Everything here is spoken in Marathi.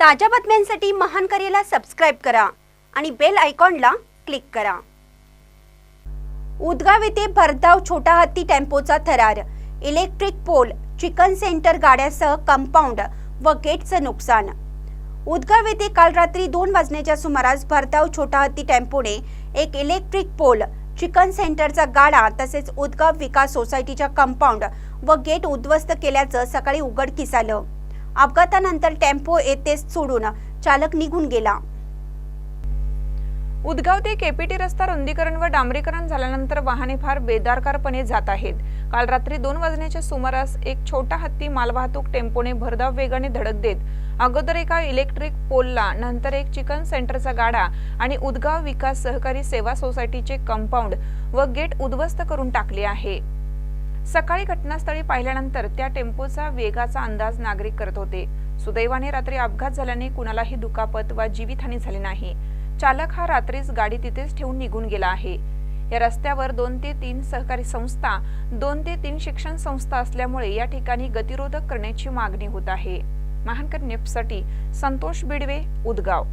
ताज्या बातम्यांसाठी महान करेला सबस्क्राईब करा आणि बेल आयकॉनला क्लिक करा. उदगाव येथे भरधाव छोटा हत्ती टेम्पोचा थरार. इलेक्ट्रिक पोल चिकन सेंटर गाड्यासह कंपाऊंड व गेटचं नुकसान. उदगाव येथे काल रात्री दोन वाजण्याच्या सुमारास भरधाव छोटा हत्ती टेम्पोने एक इलेक्ट्रिक पोल चिकन सेंटरचा गाडा तसेच उदगाव विकास सोसायटीच्या कंपाऊंड व गेट उद्ध्वस्त केल्याचं सकाळी उघडकीस आलं. अपघातानंतर टेम्पो येथेच सोडून चालक निघून गेला. उदगाव ते केपीटी रस्ता रुंदीकरण व डांबरीकरण झाल्यानंतर वाहने फार बेदारकारपणे जात आहेत. काल रात्री दोन वाजण्याच्या सुमारास एक छोटा हत्ती मालवाहतूक टेम्पोने भरधाव वेगाने धडक देत अगोदर एका इलेक्ट्रिक पोलला नंतर एक चिकन सेंटरचा गाडा आणि उदगाव विकास सहकारी सेवा सोसायटीचे कंपाऊंड व गेट उद्ध्वस्त करून टाकले आहे. सकाळी घटनास्थळी पाहिल्यानंतर त्या टेम्पोचा वेगाचा अंदाज नागरिक करत होते. सुदैवाने रात्री अपघात झाल्याने कुणालाही दुखापत वा जीवितहानी झाली नाही. चालक हा रात्रीच गाडी तिथेच ठेवून निघून गेला आहे. या रस्त्यावर दोन ते तीन सहकारी संस्था दोन ते तीन शिक्षण संस्था असल्यामुळे या ठिकाणी गतिरोधक करण्याची मागणी होत आहे. महानकर नेपसाठी संतोष बिडवे उदगाव.